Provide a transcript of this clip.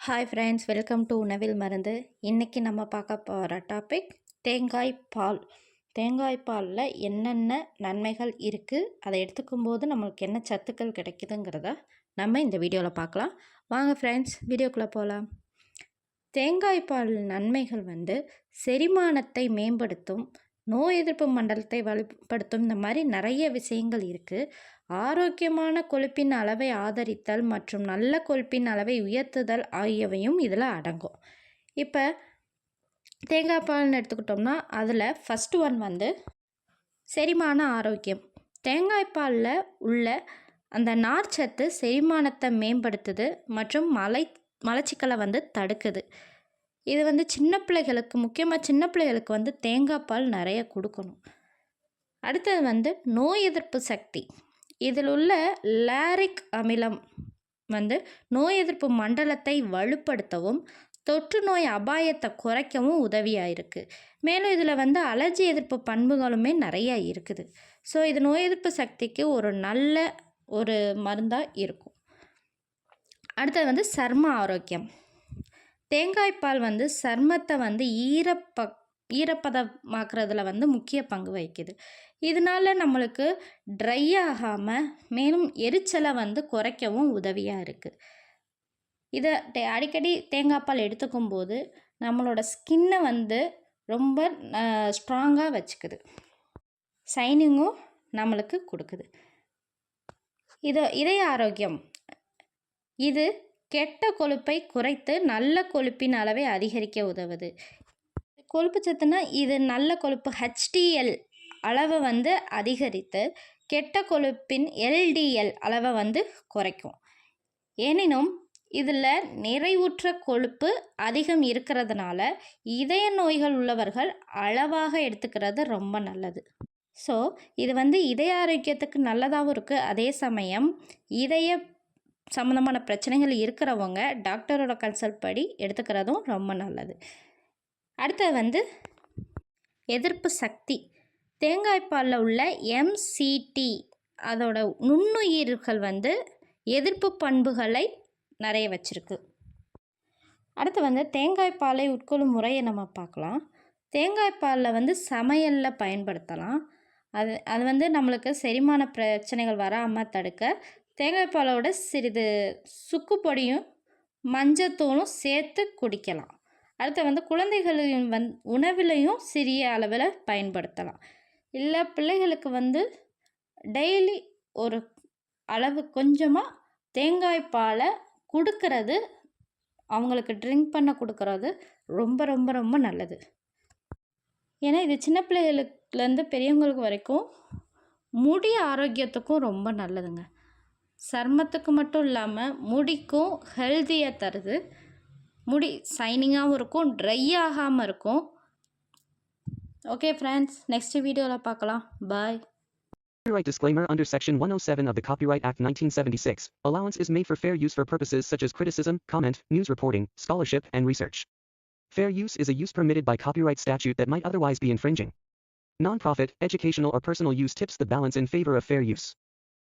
Hi friends welcome to உணவில் மருந்து இன்றைக்கி நம்ம பார்க்க போகிற டாபிக் தேங்காய் பால் தேங்காய் பாலில் என்னென்ன நன்மைகள் இருக்குது அதை எடுத்துக்கும் போது நம்மளுக்கு என்ன சத்துக்கள் கிடைக்குதுங்கிறத நம்ம இந்த வீடியோவில் பார்க்கலாம். வாங்க ஃப்ரெண்ட்ஸ் வீடியோக்குள்ளே போகலாம் தேங்காய் பால் நன்மைகள் வந்து செரிமானத்தை மேம்படுத்தும் நோய் எதிர்ப்பு மண்டலத்தை வலுப்படுத்தும் இந்த மாதிரி நிறைய விஷயங்கள் இருக்குது ஆரோக்கியமான கொழுப்பின் அளவை ஆதரித்தல் மற்றும் நல்ல கொழுப்பின் அளவை உயர்த்துதல் ஆகியவையும் இதில் அடங்கும். இப்போ தேங்காய் பால்னு எடுத்துக்கிட்டோம்னா அதில் ஃபஸ்ட்டு ஒன் வந்து செரிமான ஆரோக்கியம். தேங்காய் பாலில் உள்ள அந்த நார்ச்சத்து செரிமானத்தை மேம்படுத்துது மற்றும் மலை மலச்சிக்கலை வந்து தடுக்குது. இது வந்து சின்ன பிள்ளைகளுக்கு முக்கியமாக சின்ன பிள்ளைகளுக்கு வந்து தேங்காய் பால் நிறைய கொடுக்கணும். அடுத்தது வந்து நோய் எதிர்ப்பு சக்தி. இதில் உள்ள லாரிக் அமிலம் வந்து நோய் எதிர்ப்பு மண்டலத்தை வலுப்படுத்தவும் தொற்று நோய் அபாயத்தை குறைக்கவும் உதவியாக இருக்குது மேலும் இதில் வந்து அலர்ஜி எதிர்ப்பு பண்புகளுமே நிறையா இருக்குது. ஸோ இது நோய் எதிர்ப்பு சக்திக்கு ஒரு நல்ல ஒரு மருந்தாக இருக்கும். அடுத்தது வந்து சர்ம ஆரோக்கியம். தேங்காய்ப்பால் வந்து சர்மத்தை வந்து ஈரப்ப ஈரப்பதமாக்குறதுல வந்து முக்கிய பங்கு வகிக்குது. இதனால நம்மளுக்கு ட்ரை ஆகாமல் மேலும் எரிச்சலை வந்து குறைக்கவும் உதவியாக இருக்குது இதை டே- அடிக்கடி தேங்காய் பால் எடுத்துக்கும் போது நம்மளோட ஸ்கின்னை வந்து ரொம்ப ஸ்ட்ராங்காக வச்சுக்குது. சைனிங்கும் நம்மளுக்கு கொடுக்குது. இது இதய ஆரோக்கியம் இது கெட்ட கொழுப்பை குறைத்து நல்ல கொழுப்பின் அளவை அதிகரிக்க உதவுது. கொழுப்பு சத்துனா இது நல்ல கொழுப்பு ஹெச்டிஎல் அளவை வந்து அதிகரித்து கெட்ட கொழுப்பின் எல்டிஎல் அளவை வந்து குறைக்கும். எனினும் இதில் நிறைவுற்ற கொழுப்பு அதிகம் இருக்கிறதுனால இதய நோய்கள் உள்ளவர்கள் அளவாக எடுத்துக்கிறது ரொம்ப நல்லது. ஸோ இது வந்து இதய ஆரோக்கியத்துக்கு நல்லதாகவும் இருக்குது அதே சமயம் இதய சம்மந்தமான பிரச்சனைகள் இருக்கிறவங்க டாக்டரோட கன்சல்ட் படி எடுத்துக்கிறதும் ரொம்ப நல்லது. அடுத்தது வந்து எதிர்ப்பு சக்தி. தேங்காய் பாலில் உள்ள எம்சிடி அதோட நுண்ணுயிர்கள் வந்து எதிர்ப்பு பண்புகளை நிறைய வச்சுருக்கு. அடுத்து வந்து தேங்காய் பாலை உட்கொள்ளும் முறையை நம்ம பார்க்கலாம். தேங்காய் பாலில் வந்து சமையலில் பயன்படுத்தலாம். அது அது வந்து நம்மளுக்கு செரிமான பிரச்சனைகள் வராமல் தடுக்க தேங்காய் பாலோட சிறிது சுக்கு பொடியும் மஞ்சத்தூளும் சேர்த்து குடிக்கலாம். அடுத்து வந்து குழந்தைகளையும் வந் உணவிலையும் சிறிய அளவில் பயன்படுத்தலாம். இல்லை பிள்ளைகளுக்கு வந்து டெய்லி ஒரு அளவு கொஞ்சமாக தேங்காய் பாலை கொடுக்கறது அவங்களுக்கு ட்ரிங்க் பண்ண கொடுக்கறது ரொம்ப ரொம்ப ரொம்ப நல்லது. ஏன்னா இது சின்ன பிள்ளைகளுக்குலேருந்து பெரியவங்களுக்கு வரைக்கும் முடி ஆரோக்கியத்துக்கும் ரொம்ப நல்லதுங்க. சர்மத்துக்கு மட்டும் இல்லாமல் முடிக்கும் ஹெல்த்தியாக தருது முடி ஷைனிங்காகவும் இருக்கும் ட்ரை ஆகாமல் இருக்கும் ஓகே ஃப்ரெண்ட்ஸ் நெக்ஸ்ட் வீடியோவில் பார்க்கலாம் பாய் Copyright disclaimer under Section 107 of the Copyright Act 1976. Allowance is made for fair use for purposes such as criticism, comment, news reporting, scholarship, and research. Fair use is a use permitted by copyright statute that might otherwise be infringing. Non-profit, educational or personal use tips the balance in favor of fair use.